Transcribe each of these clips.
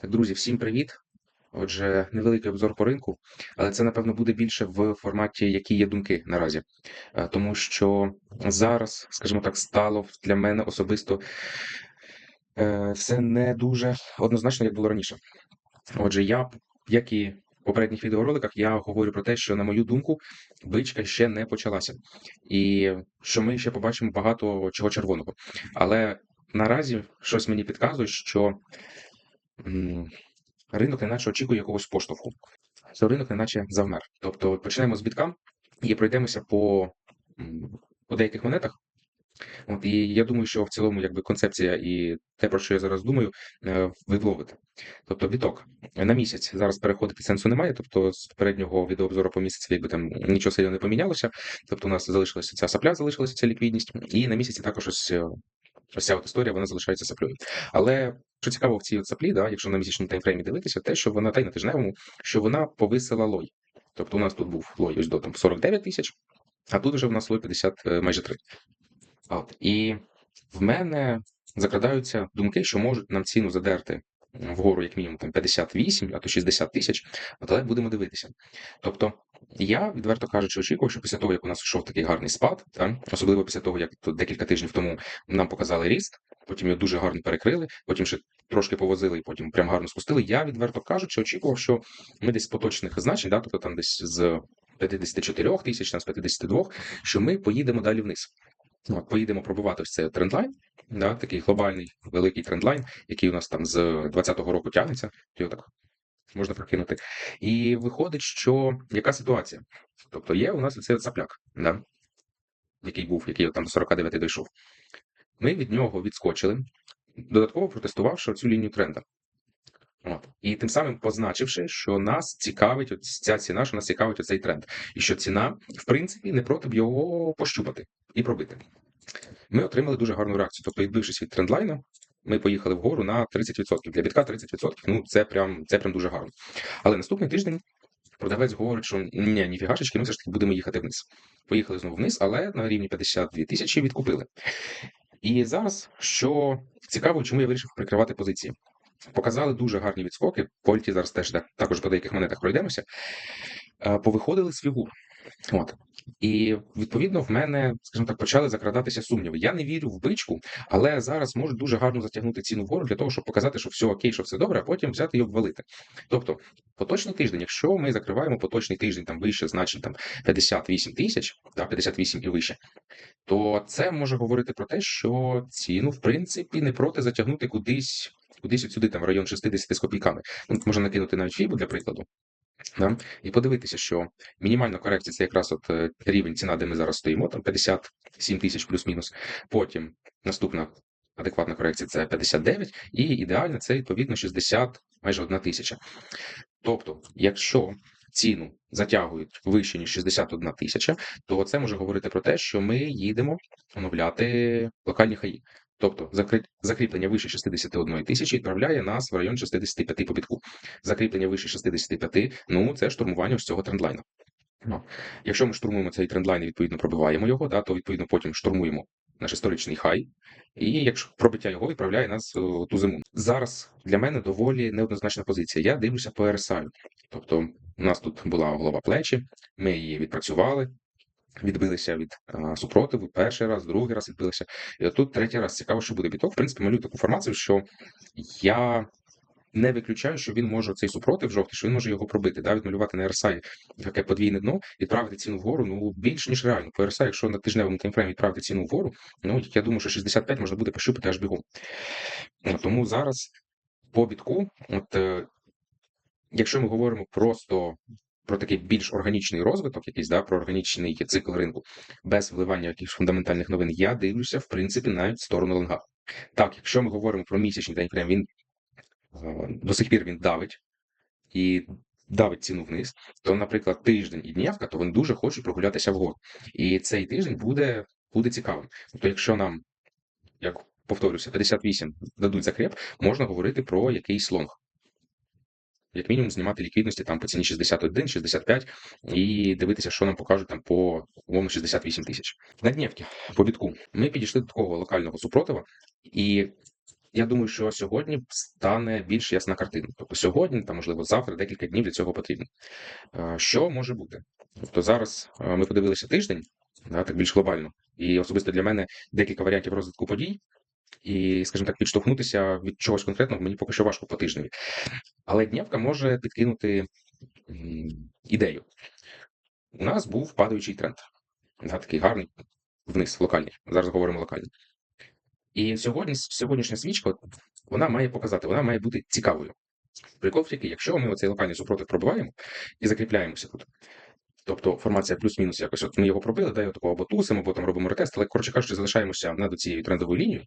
Так, друзі, всім привіт. Отже, невеликий обзор по ринку, але це, напевно, буде більше в форматі, які є думки наразі. Е, Тому що зараз, скажімо так, стало для мене особисто е, все не дуже однозначно, як було раніше. Отже, я, як і в попередніх відеороликах, я говорю про те, що, на мою думку, бичка ще не почалася. І що ми ще побачимо багато чого червоного. Але наразі щось мені підказує, що. Ринок неначе очікує якогось поштовху. Що ринок неначе завмер. Тобто почнемо з бітка і пройдемося по, по деяких монетах. От, і я думаю, що в цілому якби концепція і те, про що я зараз думаю, е, ви вловите. Тобто біток на місяць зараз переходити сенсу немає. Тобто з попереднього відеообзору по місяцю, якби там нічого сильно не помінялося. Тобто у нас залишилася ця сапля, залишилася ця ліквідність, і на місяці також ось е, ось ця от історія вона залишається саплею. Але що цікаво в цій от саплі, да, якщо на місячному таймфреймі дивитися, те, що вона та й на тижневому, що вона повисила лой. Тобто у нас тут був лой ось до там 49 тисяч, а тут вже в нас лой 50, е, майже 3. От. І в мене закрадаються думки, що можуть нам ціну задерти вгору, як мінімум, там 58, а то 60 тисяч, але будемо дивитися. Тобто, я, відверто кажучи, очікував, що після того, як у нас йшов такий гарний спад, та, особливо після того, як декілька тижнів тому нам показали ріст, потім його дуже гарно перекрили, потім ще трошки повозили і потім прям гарно спустили. Я, відверто кажучи, очікував, що ми десь з поточних значень, да, тобто там десь з 54 тисяч, там з 52, що ми поїдемо далі вниз. От, поїдемо пробувати ось цей трендлайн, да, такий глобальний великий трендлайн, який у нас там з 2020 року тягнеться, його так можна прокинути. І виходить, що яка ситуація? Тобто є у нас оцей от цапляк, да, який був, який там до 49 дійшов. Ми від нього відскочили, додатково протестувавши цю лінію тренда. От. І тим самим позначивши, що нас цікавить от ця ціна, що нас цікавить оцей тренд. І що ціна, в принципі, не проти б його пощупати і пробити. Ми отримали дуже гарну реакцію. Тобто, відбившись від трендлайна, ми поїхали вгору на 30%. Для бітка 30%. Ну, це прям, це прям дуже гарно. Але наступний тиждень продавець говорить, що ні, ніфігашечки, ми все ж таки будемо їхати вниз. Поїхали знову вниз, але на рівні 52 тисячі відкупили. І зараз, що цікаво, чому я вирішив прикривати позиції. Показали дуже гарні відскоки. Польті зараз теж так, також по деяких монетах пройдемося. Е, Повиходили з фігур. От. І відповідно в мене, скажімо так, почали закрадатися сумніви. Я не вірю в бичку, але зараз можуть дуже гарно затягнути ціну вгору для того, щоб показати, що все окей, що все добре, а потім взяти і обвалити. Тобто, поточний тиждень, якщо ми закриваємо поточний тиждень там вище, значить там 58 тисяч, та 58 і вище, то це може говорити про те, що ціну, в принципі, не проти затягнути кудись, кудись сюди, там район 60 з копійками. Ну, можна накинути навіть фібу для прикладу. Да? І подивитися, що мінімальна корекція це якраз от е, рівень ціна, де ми зараз стоїмо, там 57 тисяч плюс-мінус. Потім наступна адекватна корекція це 59, і ідеальна це відповідно 60, майже 1 тисяча. Тобто, якщо ціну затягують вище, ніж 61 тисяча, то це може говорити про те, що ми їдемо оновляти локальні хаї. Тобто закрі- закріплення вище 61 тисячі відправляє нас в район 65 по бітку. Закріплення вище 65, ну це штурмування ось цього трендлайну. Ну, якщо ми штурмуємо цей трендлайн і відповідно пробиваємо його, да, то відповідно потім штурмуємо наш історичний хай, і якщо пробиття його відправляє нас у ту зиму. Зараз для мене доволі неоднозначна позиція. Я дивлюся по RSI. Тобто, у нас тут була голова плечі, ми її відпрацювали, відбилися від а, супротиву. Перший раз, другий раз відбилися. І тут третій раз цікаво, що буде біток. В принципі, малюю таку формацію, що я не виключаю, що він може цей супротив жовтий, що він може його пробити, да, відмалювати на RSI таке подвійне дно, відправити ціну вгору, ну більш ніж реально. По RSI, якщо на тижневому таймфреймі відправити ціну вгору, ну я думаю, що 65 можна буде пощупати аж бігом. Тому зараз по бітку, от е, якщо ми говоримо просто про такий більш органічний розвиток, якийсь да, про органічний цикл ринку, без вливання якихось фундаментальних новин, я дивлюся, в принципі, навіть в сторону лонга. Так, якщо ми говоримо про місячний таймфрейм, він е, до сих пір він давить і давить ціну вниз, то, наприклад, тиждень і днівка, то вони дуже хочуть прогулятися вгору. І цей тиждень буде, буде цікавим. Тобто, якщо нам, як повторюся, 58 дадуть закреп, можна говорити про якийсь лонг. Як мінімум, знімати ліквідності там по ціні 61, 65 і дивитися, що нам покажуть там по умовно 68 тисяч. На днівки по бітку ми підійшли до такого локального супротива, і я думаю, що сьогодні стане більш ясна картина. Тобто сьогодні, там, можливо, завтра, декілька днів для цього потрібно. Е, Що може бути? Тобто зараз е, ми подивилися тиждень, так більш глобально, і особисто для мене декілька варіантів розвитку подій. І, скажімо так, підштовхнутися від чогось конкретного мені поки що важко по тижневі. Але днівка може підкинути ідею. У нас був падаючий тренд, да, такий гарний вниз, локальний. Зараз говоримо локальний. І сьогодні, сьогоднішня свічка, вона має показати, вона має бути цікавою. Прикол який, якщо ми оцей локальний супротив пробиваємо і закріпляємося тут, тобто формація плюс-мінус якось, от ми його пробили, да, і такого або тусимо, або там робимо ретест, але, коротше кажучи, залишаємося над цією трендовою лінією,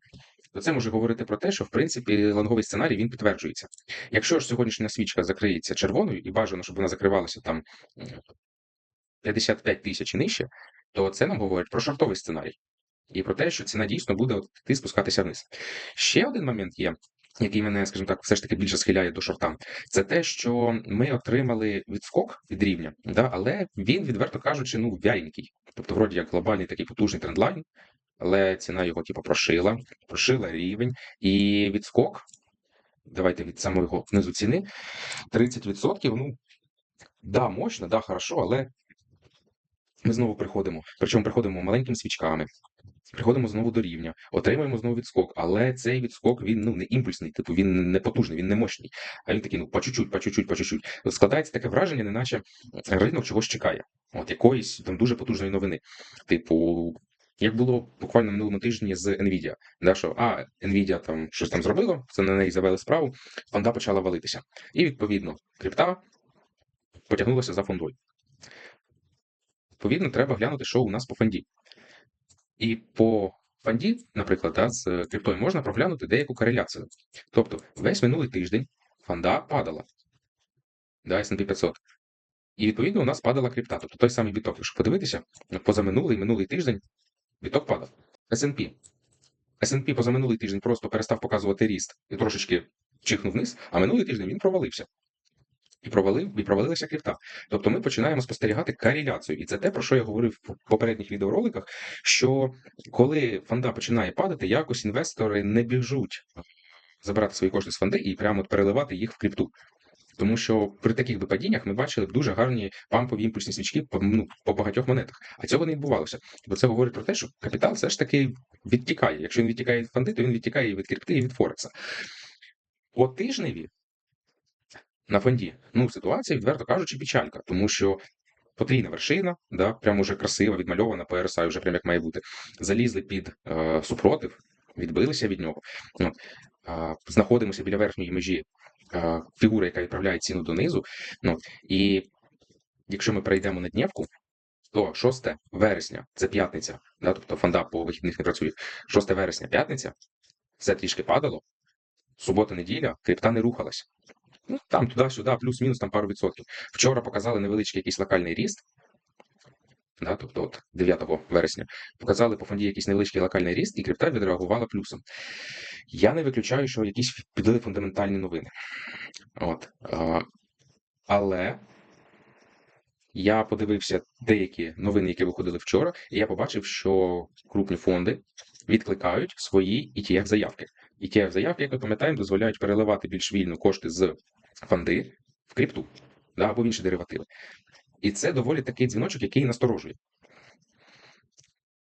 то це може говорити про те, що в принципі лонговий сценарій він підтверджується. Якщо ж сьогоднішня свічка закриється червоною, і бажано, щоб вона закривалася там 55 тисяч і нижче, то це нам говорить про шортовий сценарій. І про те, що ціна дійсно буде от йти спускатися вниз. Ще один момент є, який мене, скажімо так, все ж таки більше схиляє до шорта, це те, що ми отримали відскок від рівня, да, але він, відверто кажучи, ну вяленький. Тобто, вроді як глобальний такий потужний трендлайн, але ціна його, типу, прошила, прошила рівень, і відскок. Давайте від самого низу ціни 30%. Ну да, мощно, да, хорошо, але ми знову приходимо. Причому приходимо маленькими свічками, приходимо знову до рівня, отримуємо знову відскок, але цей відскок він ну не імпульсний, типу він не потужний, він не мощний. А він такий, ну по чуть-чуть, по чуть-чуть, по чуть-чуть. Складається таке враження, неначе ринок чогось чекає. От якоїсь там дуже потужної новини. Типу, як було буквально минулому тижні з Nvidia, да, що а, Nvidia там щось там зробило, це на неї завели справу, фонда почала валитися. І відповідно крипта потягнулася за фондою. Відповідно, треба глянути, що у нас по фонді. І по фонді, наприклад, да, з криптою можна проглянути деяку кореляцію. Тобто весь минулий тиждень фонда падала, да, S&P 500. І відповідно у нас падала крипта. Тобто той самий біток. Якщо подивитися, позаминулий минулий тиждень біток падав. S&P. S&P позаминулий тиждень просто перестав показувати ріст і трошечки чихнув вниз, а минулий тиждень він провалився. І провалив, і провалилася крипта. Тобто ми починаємо спостерігати кореляцію. І це те, про що я говорив в попередніх відеороликах, що коли фонда починає падати, якось інвестори не біжуть забирати свої кошти з фонди і прямо переливати їх в крипту. Тому що при таких би падіннях ми бачили б дуже гарні пампові імпульсні свічки по, ну, по багатьох монетах. А цього не відбувалося. Бо це говорить про те, що капітал все ж таки відтікає. Якщо він відтікає від фонди, то він відтікає і від крипти, і від Форекса. По тижневі на фонді, ну, ситуація, відверто кажучи, печалька, тому що потрійна вершина, да, прям уже красива, відмальована RSI, вже прям як має бути. Залізли під е, супротив, відбилися від нього. Ну, е, знаходимося біля верхньої межі е, фігури, яка відправляє ціну донизу. Ну, і якщо ми перейдемо на днівку, то 6 вересня це п'ятниця, да, тобто фонда по вихідних не працює. 6 вересня п'ятниця, все трішки падало. Субота-неділя, крипта не рухалась. Ну, там туди-сюди, плюс-мінус там пару відсотків. Вчора показали невеличкий якийсь локальний ріст. Да, тобто от 9 вересня показали по фонді якийсь невеличкий локальний ріст, і крипта відреагувала плюсом. Я не виключаю, що якісь підли фундаментальні новини. От. Але я подивився деякі новини, які виходили вчора, і я побачив, що крупні фонди відкликають свої ETF-заявки. ETF-заявки, як ми пам'ятаємо, дозволяють переливати більш вільно кошти з фонди в крипту да, або в інші деривативи. І це доволі такий дзвіночок, який насторожує.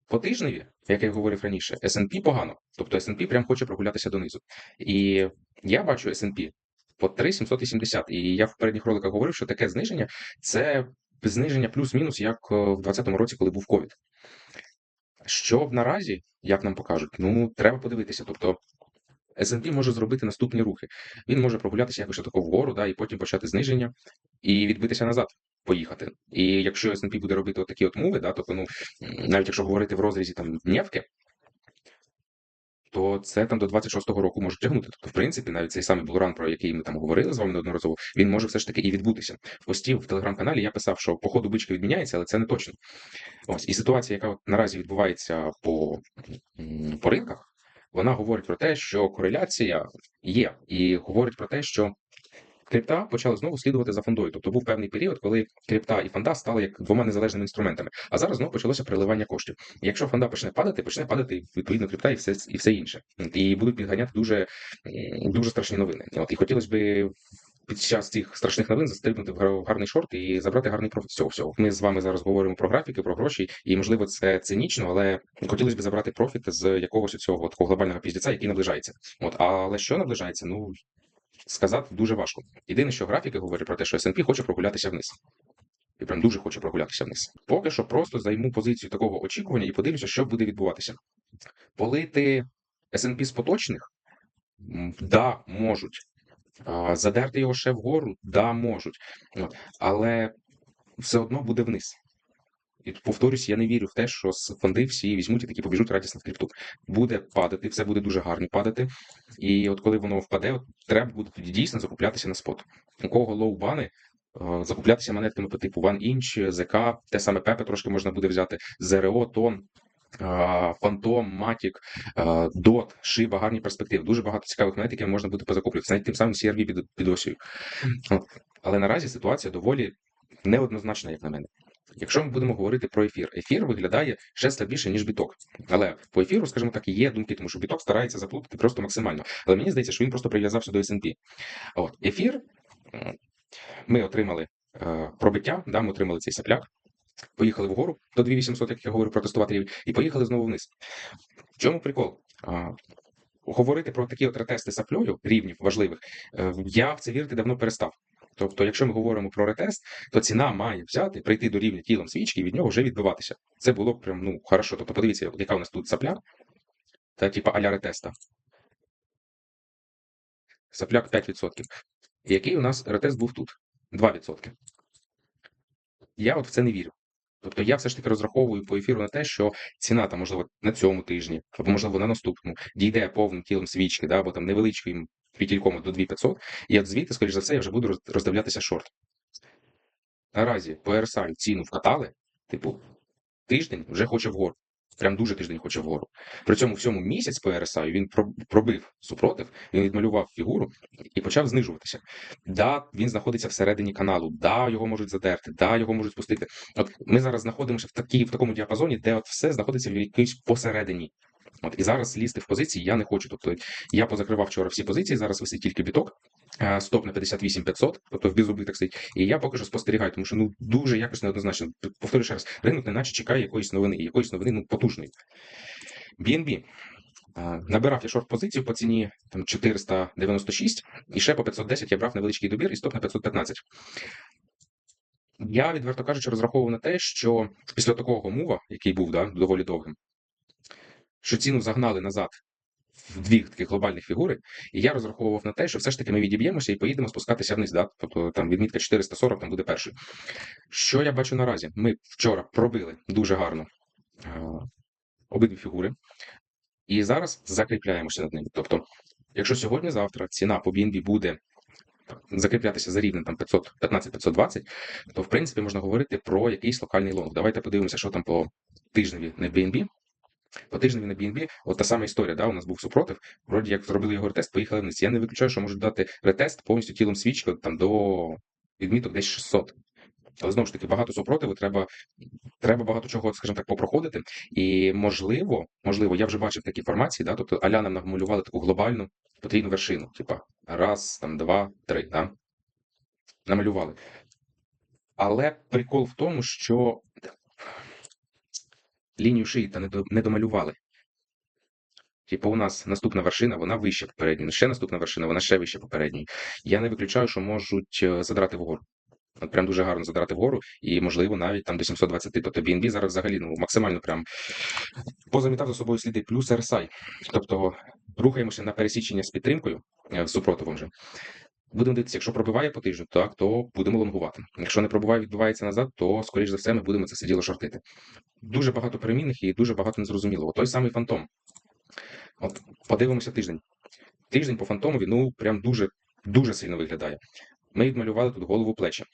По тижневі, як я говорив раніше, S&P погано. Тобто S&P прям хоче прогулятися донизу. І я бачу S&P по 3,780. І я в передніх роликах говорив, що таке зниження це зниження плюс-мінус, як в 2020 році, коли був ковід. Що наразі, як нам покажуть, ну треба подивитися. Тобто S&P може зробити наступні рухи. Він може прогулятися якось тако вгору, да, і потім почати зниження і відбитися назад, поїхати. І якщо S&P буде робити такі от муви, да, тобто, ну, навіть якщо говорити в розрізі там днівки, то це там до 26-го року може тягнути. Тобто, в принципі, навіть цей самий булран, про який ми там говорили з вами неодноразово, він може все ж таки і відбутися. В пості в телеграм-каналі я писав, що по ходу бички відміняється, але це не точно. Ось і ситуація, яка от наразі відбувається по, по ринках, вона говорить про те, що кореляція є, і говорить про те, що крипта почала знову слідувати за фондою. Тобто був певний період, коли крипта і фонда стали як двома незалежними інструментами. А зараз знову почалося переливання коштів. Якщо фонда почне падати, почне падати відповідно крипта і все і все інше. І будуть підганяти дуже, дуже страшні новини. От і хотілося б під час цих страшних новин застрибнути в гарний шорт і забрати гарний профіт з цього всього. Ми з вами зараз говоримо про графіки, про гроші, і можливо це цинічно, але хотілося б забрати профіт з якогось цього такого глобального піздіця, який наближається. От, але що наближається? Ну сказати дуже важко. Єдине, що графіки говорять про те, що S&P хоче прогулятися вниз. І прям дуже хоче прогулятися вниз. Поки що просто займу позицію такого очікування і подивлюся, що буде відбуватися. Полити S&P з поточних? Да, можуть. Задерти його ще вгору? Да, можуть. Але все одно буде вниз. І повторюсь, я не вірю в те, що фонди всі візьмуть і такі побіжуть радісно в крипту. Буде падати, все буде дуже гарно падати. І от коли воно впаде, от треба буде тоді дійсно закуплятися на спот. У кого лоу-бани, закуплятися монетками по типу OneInch, ZK, те саме Пепе трошки можна буде взяти, ЗРО, Тон, Фантом, Матік, Дот, Шиба, гарні перспективи. Дуже багато цікавих монет, якими можна буде позакуплюватися. Навіть тим самим CRV під, під осію. Але наразі ситуація доволі неоднозначна, як на мене. Якщо ми будемо говорити про ефір, ефір виглядає ще слабіше, ніж біток. Але по ефіру, скажімо так, є думки, тому що біток старається заплутати просто максимально. Але мені здається, що він просто прив'язався до S&P. От ефір ми отримали е, пробиття, да, ми отримали цей сапляк, поїхали вгору до 2800, як я говорю, протестувати рівень, і поїхали знову вниз. В чому прикол? А, Говорити про такі от ретести саплею рівнів важливих, е, я в це вірити давно перестав. Тобто, якщо ми говоримо про ретест, то ціна має взяти, прийти до рівня тілом свічки і від нього вже відбиватися. Це було б прям ну хорошо. Тобто, подивіться, яка у нас тут сапля, та типа аля ретеста. Сапляк 5%. І який у нас ретест був тут? 2%. Я от в це не вірю. Тобто я все ж таки розраховую по ефіру на те, що ціна там, можливо, на цьому тижні, або можливо на наступному, дійде повним тілом свічки, да, або там невеличким фітільком до 2500, і от звідти, скоріш за все, я вже буду роздивлятися шорт. Наразі по RSI ціну вкатали, типу, тиждень вже хоче вгору. Прям дуже тиждень хоче вгору. При цьому всьому місяць по RSI він пробив супротив, він відмалював фігуру і почав знижуватися. Да, він знаходиться всередині каналу, да, його можуть задерти, да, його можуть спустити. От ми зараз знаходимося в такій, в такому діапазоні, де от все знаходиться в якійсь посередині. От і зараз лізти в позиції я не хочу. Тобто я позакривав вчора всі позиції, зараз висить тільки біток. Е, Стоп на 58 500, тобто в беззубих так стоїть. І я поки що спостерігаю, тому що ну дуже якось неоднозначно. Повторюю ще раз, ринок неначе чекає якоїсь новини, і якоїсь новини ну потужної. BNB. Е, Набирав я шорт позицію по ціні там 496, і ще по 510 я брав невеличкий добір і стоп на 515. Я, відверто кажучи, розраховував на те, що після такого мува, який був да, доволі довгим, що ціну загнали назад дві таких глобальних фігури, і я розраховував на те, що все ж таки ми відіб'ємося і поїдемо спускатися вниз. Да? Тобто там відмітка 440 там буде першою. Що я бачу наразі? Ми вчора пробили дуже гарно е, обидві фігури, і зараз закріпляємося над ними. Тобто, якщо сьогодні-завтра ціна по BNB буде закріплятися за рівнем там 500, 15-520, то в принципі можна говорити про якийсь локальний лонг. Давайте подивимося, що там по тижневі на BNB. По тижневі на BNB, от та сама історія, да, у нас був супротив, вроді як зробили його ретест, поїхали вниз. Я не виключаю, що можуть дати ретест повністю тілом свічки там до відміток десь 600. Але знову ж таки, багато супротиву, треба, треба багато чого, скажімо так, попроходити. І можливо, можливо, я вже бачив такі формації, да, тобто Аля нам намалювали таку глобальну потрійну вершину, типа раз, там, два, три, да? намалювали. Але прикол в тому, що лінію шиї та не, до, не домалювали. Типу, у нас наступна вершина, вона вища попередньої, ще наступна вершина, вона ще вища попередньої. Я не виключаю, що можуть е, задрати вгору. От прям дуже гарно задрати вгору, і можливо навіть там до 720. Тобто BNB зараз взагалі ну максимально прям позамітав за собою сліди плюс RSI. Тобто рухаємося на пересічення з підтримкою е, з супротивом же. Будемо дивитися, якщо пробиває по тижню, так то будемо лонгувати. Якщо не пробиває, відбувається назад, то скоріш за все ми будемо це все діло шортити. Дуже багато перемінних і дуже багато незрозумілого. Той самий фантом. От подивимося тиждень. Тиждень по фантомові, ну прям дуже дуже сильно виглядає. Ми відмалювали тут голову плечі.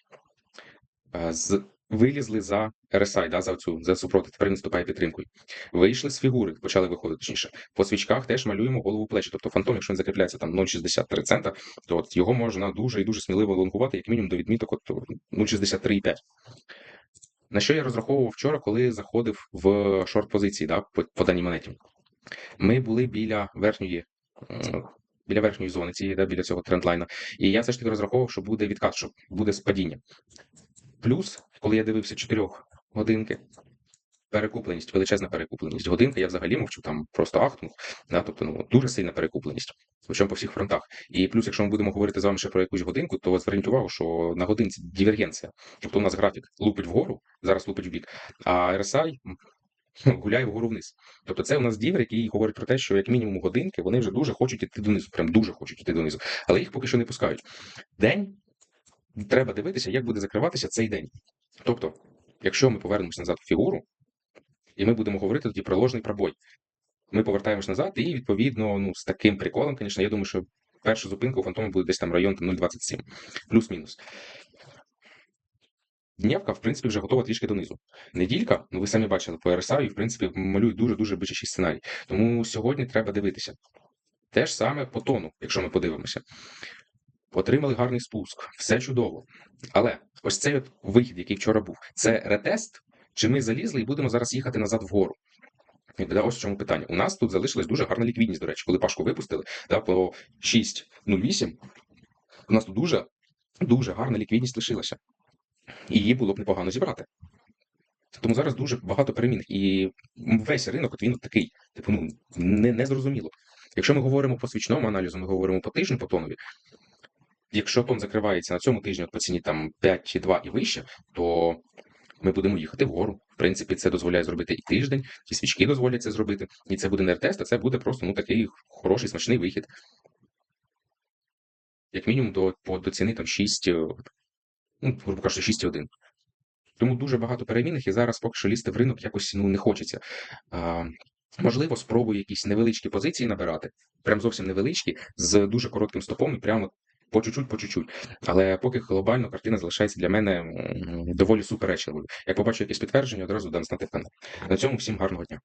Е, З вилізли за RSI, да, за цю за супротив, тепер він наступає підтримкою. Вийшли з фігури, почали виходити точніше. По свічках теж малюємо голову плечі. Тобто фантом, якщо він закріпляється там 0,63 цента, то от його можна дуже і дуже сміливо лонгувати, як мінімум до відміток от 0,63,5. На що я розраховував вчора, коли заходив в шорт позиції да, по, по даній монеті. Ми були біля верхньої. Біля верхньої зони цієї, да, біля цього трендлайна. І я все ж таки розраховував, що буде відкат, що буде спадіння. Плюс, коли я дивився 4 годинки, перекупленість, величезна перекупленість. Годинка я взагалі мовчу, там просто ахнув. Да, тобто ну, дуже сильна перекупленість. Причому по всіх фронтах. І плюс, якщо ми будемо говорити з вами ще про якусь годинку, то зверніть увагу, що на годинці дивергенція. Тобто у нас графік лупить вгору, зараз лупить вбік, а RSI гуляє вгору вниз. Тобто це у нас дівер, який говорить про те, що як мінімум годинки вони вже дуже хочуть іти донизу, прям дуже хочуть іти донизу, але їх поки що не пускають. День треба дивитися, як буде закриватися цей день. Тобто, якщо ми повернемося назад в фігуру, і ми будемо говорити тоді про ложний пробой. Ми повертаємось назад, і відповідно, ну з таким приколом, звісно, я думаю, що перша зупинка у фантому буде десь там район 0,27, плюс-мінус. Днівка, в принципі, вже готова трішки донизу. Неділька, ну ви самі бачили по RSI, і в принципі малюють дуже-дуже бичачий сценарій. Тому сьогодні треба дивитися. Те ж саме по тону, якщо ми подивимося. Отримали гарний спуск, все чудово. Але ось цей от вихід, який вчора був, це ретест, чи ми залізли і будемо зараз їхати назад вгору? Да, ось в чому питання. У нас тут залишилась дуже гарна ліквідність, до речі, коли пашку випустили да, по 6.08, у нас тут дуже, дуже гарна ліквідність лишилася. І її було б непогано зібрати. Тому зараз дуже багато перемінних. І весь ринок, от він такий, типу, ну, не, не зрозуміло. Якщо ми говоримо по свічному аналізу, ми говоримо по тижню по тонові. Якщо тон закривається на цьому тижні от по ціні там 5,2 і вище, то ми будемо їхати вгору. В принципі, це дозволяє зробити і тиждень, і свічки дозволять це зробити. І це буде не ретест, а це буде просто ну, такий хороший, смачний вихід. Як мінімум до, по, до ціни там 6, е, ну, грубо кажучи, 6,1. Тому дуже багато перемінних, і зараз поки що лізти в ринок якось ну, не хочеться. А, можливо, спробую якісь невеличкі позиції набирати, прям зовсім невеличкі, з дуже коротким стопом і прямо по чуть-чуть, по чуть-чуть. Але поки глобально картина залишається для мене доволі суперечливою. Як побачу якісь підтвердження, одразу дам знати в. На цьому всім гарного дня.